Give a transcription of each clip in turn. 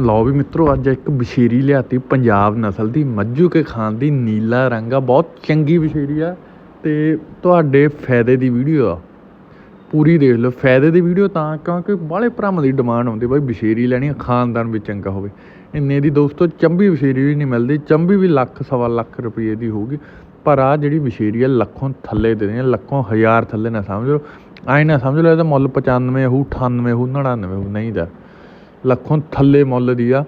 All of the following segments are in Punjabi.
ਲਓ ਵੀ ਮਿੱਤਰੋ, ਅੱਜ ਇੱਕ ਬਸ਼ੀਰੀ ਲਿਆਤੀ ਪੰਜਾਬ ਨਸਲ ਦੀ, ਮੱਝੂ ਕੇ ਖਾਨ ਦੀ, ਨੀਲਾ ਰੰਗ ਆ, ਬਹੁਤ ਚੰਗੀ ਬਸ਼ੀਰੀ ਆ ਤੇ ਤੁਹਾਡੇ ਫਾਇਦੇ ਦੀ ਵੀਡੀਓ ਆ। ਪੂਰੀ ਦੇਖ ਲਓ, ਫਾਇਦੇ ਦੀ ਵੀਡੀਓ ਤਾਂ ਕਿਉਂਕਿ ਬਾਹਲੇ ਭਰਾਵਾਂ ਦੀ ਡਿਮਾਂਡ ਆਉਂਦੀ ਬਾਈ ਬਸ਼ੀਰੀ ਲੈਣੀ ਖਾਨਦਾਨ ਵੀ ਚੰਗਾ ਹੋਵੇ। ਇੰਨੇ ਦੀ ਦੋਸਤੋ, ਚੰਬੀ ਬਸ਼ੀਰੀ ਵੀ ਨਹੀਂ ਮਿਲਦੀ, ਚੰਬੀ ਵੀ ਲੱਖ, ਸਵਾ ਲੱਖ ਰੁਪਏ ਦੀ ਹੋਊਗੀ। ਪਰ ਆ ਜਿਹੜੀ ਬਸ਼ੀਰੀ ਆ, ਲੱਖੋਂ ਥੱਲੇ ਦੇ ਨੇ ਲੱਖੋਂ ਹਜ਼ਾਰ ਥੱਲੇ ਨਾ ਸਮਝ ਲਓ। ਆਏ ਨਾ ਸਮਝ ਲਓ, ਇਹਦਾ ਮੁੱਲ 95 ਹੋਊ 98 ਹੋਊ 99 ਹੋਊ, ਨਹੀਂ ਦਾ। ਲੱਖੋਂ ਥੱਲੇ ਮੁੱਲ ਦੀ ਆ।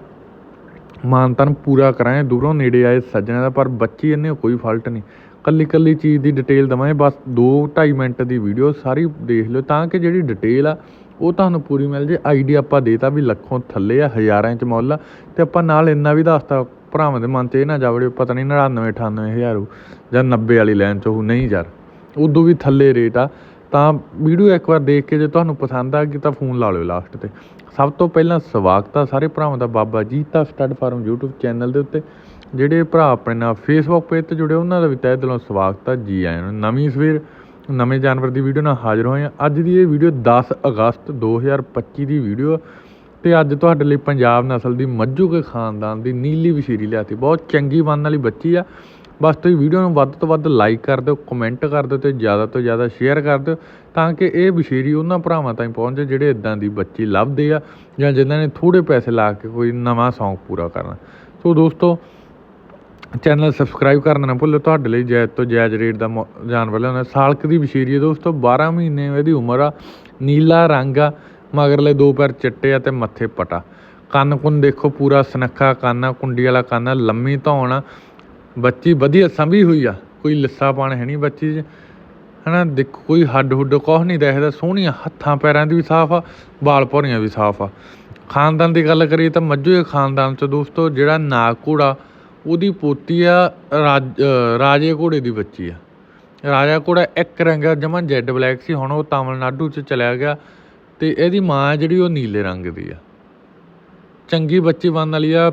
ਮਾਨ ਮਾਨਤਨ ਪੂਰਾ ਕਰਾਂ ਦੂਰੋਂ ਨੇੜੇ ਆਏ ਸੱਜਣਾ ਦਾ, ਪਰ ਬੱਚੀ ਇਹਨੇ ਕੋਈ ਫਾਲਟ ਨਹੀਂ। ਕੱਲੀ ਕੱਲੀ ਚੀਜ਼ ਦੀ ਡਿਟੇਲ ਦਵਾਂਗੇ, ਬਸ 2.5 ਮਿੰਟ ਦੀ ਵੀਡੀਓ ਸਾਰੀ ਦੇਖ ਲਿਓ, ਤਾਂ ਕਿ ਜਿਹੜੀ ਡਿਟੇਲ ਆ, ਉਹ ਤੁਹਾਨੂੰ ਪੂਰੀ ਮਿਲ ਜੇ। ਆਈਡੀਆ ਆਪਾਂ ਦੇਤਾ ਵੀ ਲੱਖੋਂ ਥੱਲੇ ਆ, ਹਜ਼ਾਰਾਂ ਚ ਮੁੱਲ ਆ, ਤੇ ਆਪਾਂ ਨਾਲ ਇੰਨਾ ਵੀ ਦੱਸਤਾ, ਭਰਾਵਾਂ ਦੇ ਮਨ 'ਚ ਇਹ ਨਾ ਜਾਵੜੇ ਪਤਾ ਨਹੀਂ 99 98 ਹਜ਼ਾਰ ਜਾਂ 90 ਵਾਲੀ ਲਾਈਨ 'ਚ ਉਹ ਨਹੀਂ ਯਾਰ। ਉਦੋਂ ਵੀ ਥੱਲੇ ਰੇਟ ਆ। ਤਾਂ ਵੀਡੀਓ ਇੱਕ ਵਾਰ ਦੇਖ ਕੇ ਜੇ ਤੁਹਾਨੂੰ ਪਸੰਦ ਆ ਗਈ ਤਾਂ ਫੋਨ ਲਾ ਲਿਓ ਲਾਸਟ ਤੇ। ਸਭ ਤੋਂ ਪਹਿਲਾਂ ਸਵਾਗਤ ਆ ਸਾਰੇ ਭਰਾਵਾਂ ਦਾ Baba Jeeta stud farm YouTube channel ਦੇ ਉੱਤੇ। ਜਿਹੜੇ ਭਰਾ ਆਪਣੇ ਨਾਲ Facebook ਪੇਜ ਤੇ ਜੁੜੇ, ਉਹਨਾਂ ਦਾ ਵੀ ਤਹਿ ਦਿਲੋਂ ਸਵਾਗਤ ਆ। ਜੀ ਆਇਆਂ ਨੂੰ ਨਵੀਂ ਸਵੇਰ, ਨਵੇਂ ਜਾਨਵਰ ਦੀ ਵੀਡੀਓ ਨਾਲ ਹਾਜ਼ਰ ਹੋਏ ਆ। ਅੱਜ ਦੀ ਇਹ ਵੀਡੀਓ 10 ਅਗਸਤ 2025 ਦੀ ਵੀਡੀਓ ਆ। ਤੇ ਅੱਜ ਤੁਹਾਡੇ ਲਈ ਪੰਜਾਬ ਨਸਲ ਦੀ ਮੱਝੂ ਕੇ ਖਾਨਦਾਨ ਦੀ ਨੀਲੀ ਵਸ਼ੀਰੀ ਲਿਆਤੀ। ਬਹੁਤ ਚੰਗੀ ਵੰਨ ਵਾਲੀ ਬੱਚੀ ਆ। ਬਸ ਤੁਸੀਂ ਵੀਡੀਓ ਨੂੰ ਵੱਧ ਤੋਂ ਵੱਧ ਲਾਈਕ ਕਰ ਦਿਓ ਕਮੈਂਟ ਕਰ ਦਿਓ ਅਤੇ ਜ਼ਿਆਦਾ ਤੋਂ ਜ਼ਿਆਦਾ ਸ਼ੇਅਰ ਕਰ ਦਿਓ ਤਾਂ ਕਿ ਇਹ ਬਸ਼ੀਰੀ ਉਹਨਾਂ ਭਰਾਵਾਂ ਤਾਈਂ ਪਹੁੰਚੇ ਜਿਹੜੇ ਇਦਾਂ ਦੀ ਬੱਚੀ ਲੱਭਦੇ ਆ ਜਾਂ ਜਿਨ੍ਹਾਂ ਨੇ ਥੋੜੇ ਪੈਸੇ ਲਾ ਕੇ ਕੋਈ ਨਵਾਂ ਸ਼ੌਂਕ ਪੂਰਾ ਕਰਨਾ। ਸੋ ਦੋਸਤੋ ਚੈਨਲ ਸਬਸਕ੍ਰਾਈਬ ਕਰਨਾ ਨਾ ਭੁੱਲੋ, ਤੁਹਾਡੇ ਲਈ ਜਾਇਜ਼ ਤੋਂ ਜਾਇਜ਼ ਰੇਟ ਦਾ ਮੁ- ਜਾਨਵਰ ਲਿਆਉਂਦਾ। ਸਾਲਕ ਦੀ ਬਸ਼ੀਰੀ ਹੈ ਦੋਸਤੋ 12 ਮਹੀਨੇ ਇਹਦੀ ਉਮਰ ਆ, ਨੀਲਾ ਰੰਗ ਆ ਮਗਰਲੇ ਦੋ ਪੈਰ ਚਿੱਟੇ ਆ ਤੇ ਮੱਥੇ ਪਟਾ। ਕੰਨ ਕੁੰਨ ਦੇਖੋ ਪੂਰਾ ਸਨੱਖਾ ਕੰਨ ਆ, ਕੁੰਡੀ ਵਾਲਾ ਕੰਨ ਆ, ਲੰਮੀ ਧੌਣ ਆ ਬੱਚੀ ਵਧੀਆ ਸੰਭੀ ਹੋਈ ਆ। ਕੋਈ ਲਿੱਸਾਪਣ ਹੈ ਨਹੀਂ ਬੱਚੀ 'ਚ ਹਨਾ, ਦੇਖੋ, ਕੋਈ ਹੱਡ ਹੁੱਡ ਕੁਛ ਨਹੀਂ ਦੇਖਦਾ। ਸੋਹਣੀਆਂ ਹੱਥਾਂ, ਪੈਰਾਂ ਦੀ ਵੀ ਸਾਫ਼ ਆ, ਵਾਲ ਭੌਰੀਆਂ ਵੀ ਸਾਫ਼ ਆ। ਖਾਨਦਾਨ ਦੀ ਗੱਲ ਕਰੀਏ ਤਾਂ ਮੱਝੂ ਖਾਨਦਾਨ ਚ ਦੋਸਤੋ, ਜਿਹੜਾ ਨਾਗ ਘੋੜਾ, ਉਹਦੀ ਪੋਤੀ ਆ ਰਾਜ ਰਾਜੇ ਘੋੜੇ ਦੀ ਬੱਚੀ ਆ। ਰਾਜਾ ਘੋੜਾ ਇੱਕ ਰੰਗ ਆ, ਜਮਾਂ ਜੈਡ ਬਲੈਕ ਸੀ। ਹੁਣ ਉਹ ਤਾਮਿਲਨਾਡੂ ਚ ਚਲਿਆ ਗਿਆ ਤੇ ਇਹਦੀ ਮਾਂ ਜਿਹੜੀ ਉਹ ਨੀਲੇ ਰੰਗ ਦੀ ਆ। ਚੰਗੀ ਬੱਚੀ ਬਣਨ ਵਾਲੀ ਆ।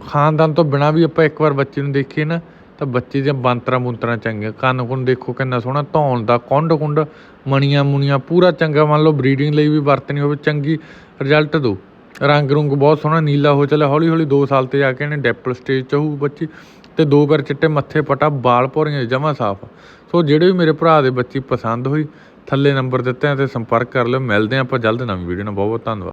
ਖਾਨਦਾਨ ਤੋਂ ਬਿਨਾ ਵੀ ਆਪਾਂ ਇੱਕ ਵਾਰ ਬੱਚੇ ਨੂੰ ਦੇਖੀਏ ਨਾ, ਤਾਂ ਬੱਚੇ ਦੀਆਂ ਬੰਤਰਾਂ ਬੁੰਤਰਾਂ ਚੰਗੀਆਂ। ਕੰਨ ਕੁੰਨ ਦੇਖੋ ਕਿੰਨਾ ਸੋਹਣਾ, ਧੌਣ ਦਾ ਕੁੰਡ ਕੁੰਡ, ਮਣੀਆਂ ਮੁਣੀਆਂ ਪੂਰਾ ਚੰਗਾ। ਮੰਨ ਲਓ ਬਰੀਡਿੰਗ ਲਈ ਵੀ ਵਰਤਣੀ ਹੋਵੇ, ਚੰਗੀ ਰਿਜ਼ਲਟ ਦੋ ਰੰਗ ਰੁੰਗ ਬਹੁਤ ਸੋਹਣਾ, ਨੀਲਾ ਹੋ ਚੱਲਿਆ। ਹੌਲੀ ਹੌਲੀ 2 ਸਾਲ ਤੇ ਜਾ ਕੇ ਇਹਨੇ ਡੈਪਲ ਸਟੇਜ 'ਚ ਹੋਊ ਬੱਚੀ। ਤੇ ਦੋ ਪੈਰ ਚਿੱਟੇ, ਮੱਥੇ ਪਟਾ ਬਾਲ ਭੋਰੀਆਂ ਜਮਾ ਸਾਫ਼। ਸੋ ਜਿਹੜੇ ਵੀ ਮੇਰੇ ਭਰਾ ਦੇ ਬੱਚੀ ਪਸੰਦ ਹੋਈ, ਥੱਲੇ ਨੰਬਰ ਦਿੱਤੇ ਆ ਤੇ ਸੰਪਰਕ ਕਰ ਲਿਓ। ਮਿਲਦੇ ਆ ਆਪਾਂ ਜਲਦ ਨਵੀਂ ਵੀਡੀਓ ਨਾਲ। ਬਹੁਤ ਬਹੁਤ ਧੰਨਵਾਦ।